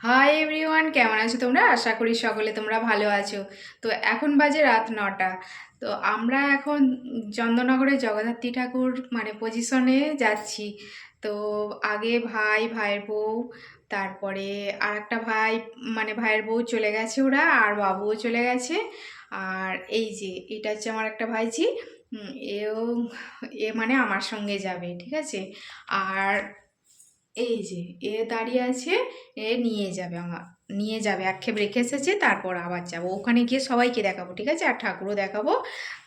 Hi everyone কেমন আছো তোমরা? আশা করি সকলে তোমরা ভালো আছো। তো এখন বাজে রাত নটা। তো আমরা এখন চন্দননগরে জগদ্ধাত্রী ঠাকুর মানে পজিশনে যাচ্ছি। তো আগে ভাই, ভাইয়ের বউ, তারপরে আর একটা ভাই মানে ভাইয়ের বউ চলে গেছে ওরা, আর বাবুও চলে গেছে। আর এই যে, এটা হচ্ছে আমার একটা ভাইজি এও, এ মানে আমার সঙ্গে যাবে, ঠিক আছে? আর এই যে, এ দাঁড়িয়ে আছে, এ নিয়ে যাবে আমার, নিয়ে যাবে, আক্ষেপ রেখে এসেছে, তারপর আবার যাব। ওখানে গিয়ে সবাইকে দেখাবো, ঠিক আছে? আর ঠাকুরও দেখাবো,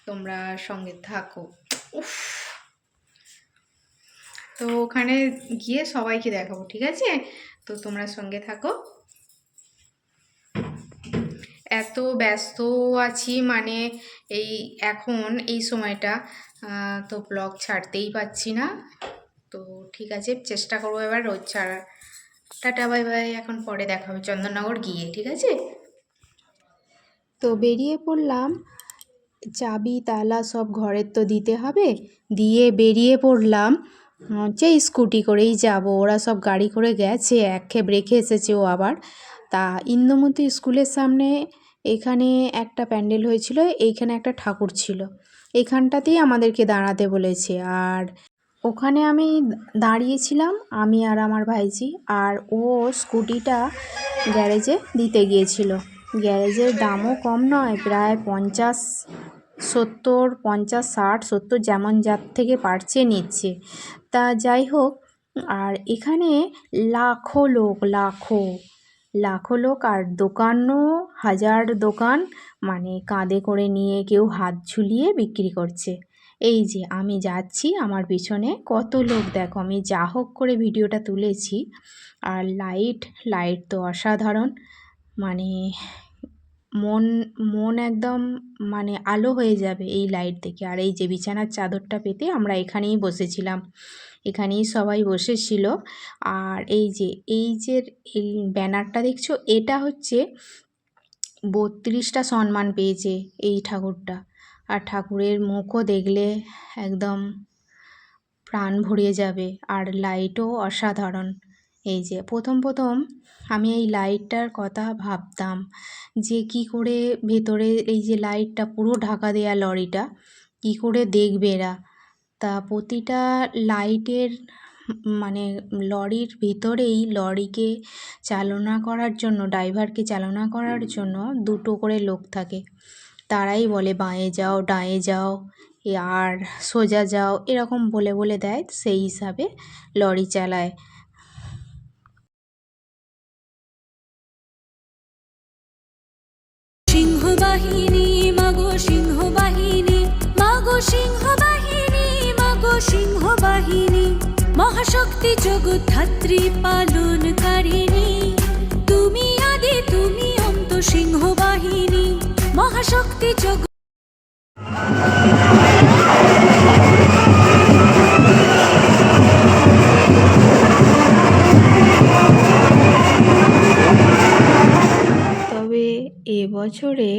তোমরা সঙ্গে থাকো। উফ। তো ওখানে গিয়ে সবাইকে দেখাবো, ঠিক আছে? তো তোমরা সঙ্গে থাকো। এত ব্যস্ত আছি মানে এই, এখন এই সময়টা তো ব্লগ ছাড়তেই পাচ্ছি না। তো ঠিক আছে, চেষ্টা করব এবার রোজ ছাড়ার। টাটা, বাই বাই, এখন পরে দেখা হবে চন্দননগর গিয়ে, ঠিক আছে? তো বেরিয়ে পড়লাম, চাবি, তালা সব ঘরের তো দিতে হবে। দিয়ে বেরিয়ে পড়লাম, হচ্ছে স্কুটি করেই যাব। ওরা সব গাড়ি করে গেছে একক্ষেপ রেখে এসেছে ও আবার। তা ইন্দুমতি স্কুলের সামনে এখানে একটা প্যান্ডেল হয়েছিল, এইখানে একটা ঠাকুর ছিল। এইখানটাতেই আমাদেরকে দাঁড়াতে বলেছে। আর ওখানে আমি দাঁড়িয়েছিলাম, আমি আর আমার ভাইজি, আর ও স্কুটিটা গ্যারেজে দিতে গিয়েছিল। গ্যারেজের দামও কম নয়, প্রায় পঞ্চাশ সত্তর, পঞ্চাশ ষাট, সত্তর যেমন যার থেকে পারছে নিচ্ছে। তা যাই হোক, আর এখানে লাখো লোক, লাখো লাখো লোক, আর দোকানও হাজার দোকান মানে কাঁধে করে নিয়ে কেউ হাত ঝুলিয়ে বিক্রি করছে। এই যে, আমি যাচ্ছি, আমার পিছনে কত লোক, দেখো, আমি যা হোক করে ভিডিওটা তুলেছি। আর লাইট লাইট তো অসাধারণ। মানে মন মন একদম মানে আলো হয়ে যাবে এই লাইট দেখে। আর এই যে, বিছানার চাদরটা পেতে আমরা এখানেই বসেছিলাম। এখানেই সবাই বসেছিল। আর এই যে এই যে, এই ব্যানারটা দেখছ, এটা হচ্ছে বত্রিশটা সম্মান পেয়েছে এই ঠাকুরটা। আর ঠাকুরের মুখও দেখলে একদম প্রাণ ভরিয়ে যাবে। আর লাইটও অসাধারণ। এই যে, প্রথম প্রথম আমি এই লাইটটার কথা ভাবতাম যে কি করে ভেতরে এই যে লাইটটা পুরো ঢাকা দেয়া লরিটা, কি করে দেখবে এরা? তা প্রতিটা লাইটের মানে লরির ভিতরেই লরিকে চালনা করার জন্য, ড্রাইভারকে চালনা করার জন্য দুটো করে লোক থাকে। তারাই বলে, বাঁয়ে যাও, ডাঁয়ে যাও আর সোজা যাও। এরকম বলে বলে দেয় সেই হিসাবে লরি চালায়। সিংহ বাহিনী মাগো সিংহ বাহিনী মাগো সিংহ বাহিনী মাগো সিংহ বাহিনী মহাশক্তি জগদ্ধাত্রী পালনকারিণী। তুমি আদি, তুমি অন্ত সিংহ বাহিনী মহাশক্তি জগ তবে এবছরে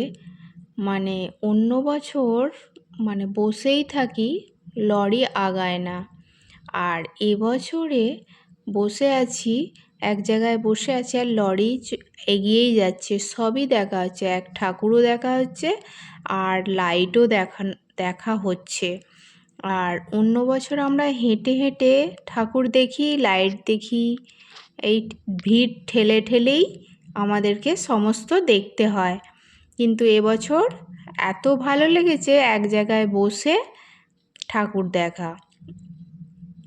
মানে অন্য বছর মানে বসেই থাকি, লরি আগায় না। আর এবছরে বসে আছি এক জায়গায় বসে আছে আর লরি এগিয়েই যাচ্ছে। সবই দেখা হচ্ছে। এক ঠাকুরও দেখা হচ্ছে আর লাইটও দেখা দেখা হচ্ছে। আর অন্য বছর আমরা হেঁটে হেঁটে ঠাকুর দেখি, লাইট দেখি, এই ভিড় ঠেলে ঠেলেই আমাদেরকে সমস্ত দেখতে হয়। কিন্তু এবছর এত ভালো লেগেছে এক জায়গায় বসে ঠাকুর দেখা।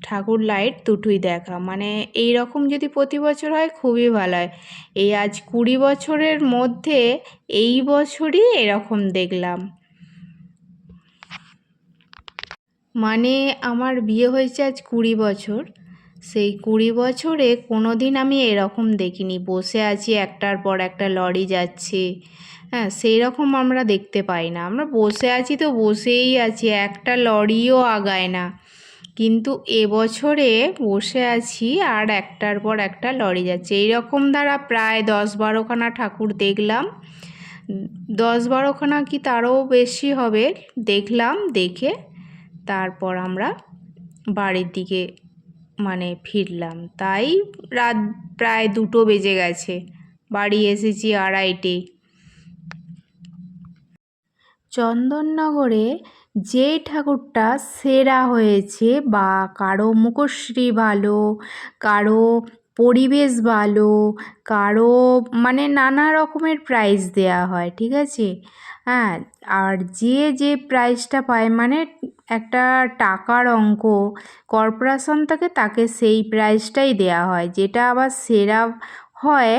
ঠাকুর লাইট দুটোই দেখা। মানে এই রকম যদি প্রতি বছর হয় খুবই ভালো হয়। এই আজ কুড়ি বছরের মধ্যে এই বছরই এরকম দেখলাম। মানে আমার বিয়ে হয়েছে আজ কুড়ি বছর। সেই কুড়ি বছরে কোনো দিন আমি এরকম দেখিনি। বসে আছি, একটার পর একটা লরি যাচ্ছে। হ্যাঁ সেই রকম আমরা দেখতে পাই না। আমরা বসে আছি তো বসেই আছি। একটা লরিও আগায় না। কিন্তু এবছরে বসে আছি আর একটার পর একটা লরি যাচ্ছে। এইরকম দ্বারা প্রায় দশ বারোখানা ঠাকুর দেখলাম। দশ বারোখানা কি তারও বেশি হবে দেখলাম, দেখে তারপর আমরা বাড়ির দিকে মানে ফিরলাম। তাই রাত প্রায় দুটো বেজে গেছে। বাড়ি এসেছি আড়াইটে। চন্দননগরে যে ঠাকুরটা সেরা হয়েছে বা কারও মুখশ্রী ভালো, কারও পরিবেশ ভালো, কারও মানে নানা রকমের প্রাইজ দেওয়া হয়, ঠিক আছে? হ্যাঁ আর যে যে প্রাইজটা পায় মানে একটা টাকার অঙ্ক কর্পোরেশন থেকে তাকে সেই প্রাইজটাই দেওয়া হয়। যেটা আবার সেরা হয়,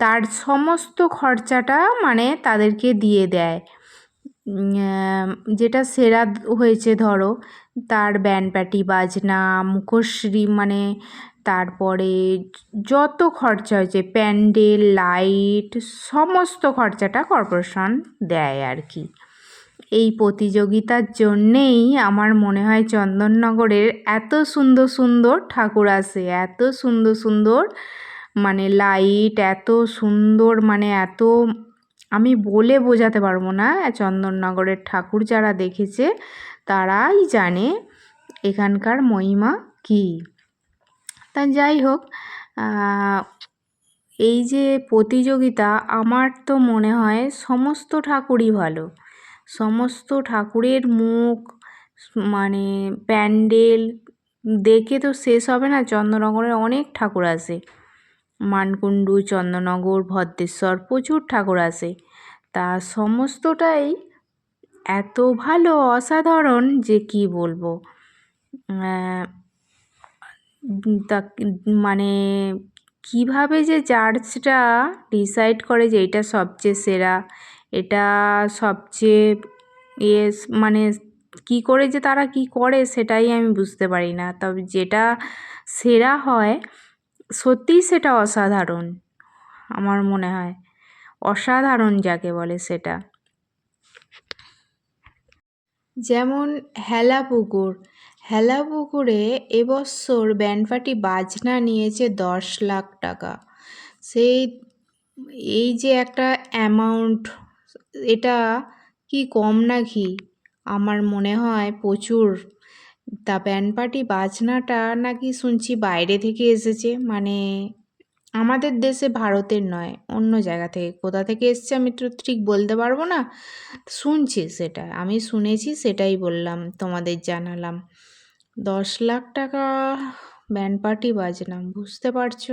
তার সমস্ত খরচাটা মানে তাদেরকে দিয়ে দেয়। যেটা সেরা হয়েছে ধরো, তার ব্যান্ড প্যাটি বাজনা মুখশ্রী মানে তারপরে যত খরচা হয়েছে, প্যান্ডেল, লাইট, সমস্ত খরচাটা কর্পোরেশন দেয় আর কি। এই প্রতিযোগিতার জন্যেই আমার মনে হয় চন্দননগরের এত সুন্দর সুন্দর ঠাকুর আছে, এত সুন্দর সুন্দর মানে লাইট, এত সুন্দর মানে এত আমি বলে বোঝাতে পারব না, চন্দননগরের ঠাকুর যারা দেখেছে, তারাই জানে এখানকার মহিমা কী। তা যাই হোক এই যে প্রতিযোগিতা, আমার তো মনে হয় সমস্ত ঠাকুরই ভালো। সমস্ত ঠাকুরের মুখ মানে প্যান্ডেল, দেখে তো শেষ হবে না চন্দননগরে অনেক ঠাকুর আসে মানকুণ্ডু, চন্দননগর, ভদ্রেশ্বর প্রচুর ঠাকুর আসে তা সমস্তটাই এত ভালো অসাধারণ যে কি বলব? তা মানে কীভাবে যে চার্চটা ডিসাইড করে যে এটা সবচেয়ে সেরা, এটা সবচেয়ে ইয়ে মানে কি করে যে তারা কি করে সেটাই আমি বুঝতে পারি না। তবে যেটা সেরা হয় সত্যিই সেটা অসাধারণ, আমার মনে হয়। অসাধারণ যাকে বলে সেটা। যেমন হেলা পুকুর। হেলা পুকুরে এবছর ব্যান্ডপার্টি বাজনা নিয়েছে দশ লাখ টাকা। সেই, এই যে একটা অ্যামাউন্ট এটা কি কম নাকি আমার মনে হয় প্রচুর। তা ব্যান্ড পার্টি বাজনাটা নাকি শুনছি বাইরে থেকে এসেছে। মানে আমাদের দেশে ভারতের নয়, অন্য জায়গা থেকে। কোথা থেকে এসছে আমি তো ঠিক বলতে পারব না। শুনছি সেটা, আমি শুনেছি সেটাই বললাম, তোমাদের জানালাম। দশ লাখ টাকা ব্যান্ড পার্টি বাজলাম বুঝতে পারছ?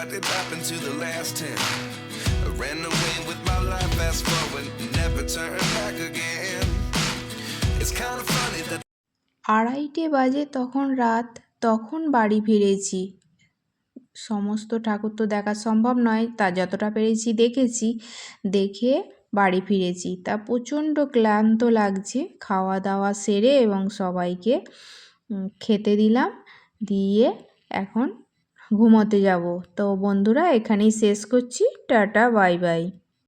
What did happen to the last 10. I ran away with my life, fast forward, never turn back again. It's kind of funny that আড়াইটে বাজে তখন রাত তখন বাড়ি ফিরেছি সমস্ত ঠাকুর তো দেখা সম্ভব নয় তা যতটা পেরেছি দেখেছি দেখে বাড়ি ফিরেছি তা প্রচণ্ড ক্লান্ত লাগছে খাওয়া দাওয়া সেরে এবং সবাইকে খেতে দিলাম দিয়ে এখন ঘুমোতে যাব। তো বন্ধুরা এখানেই শেষ করছি। Tata bye bye.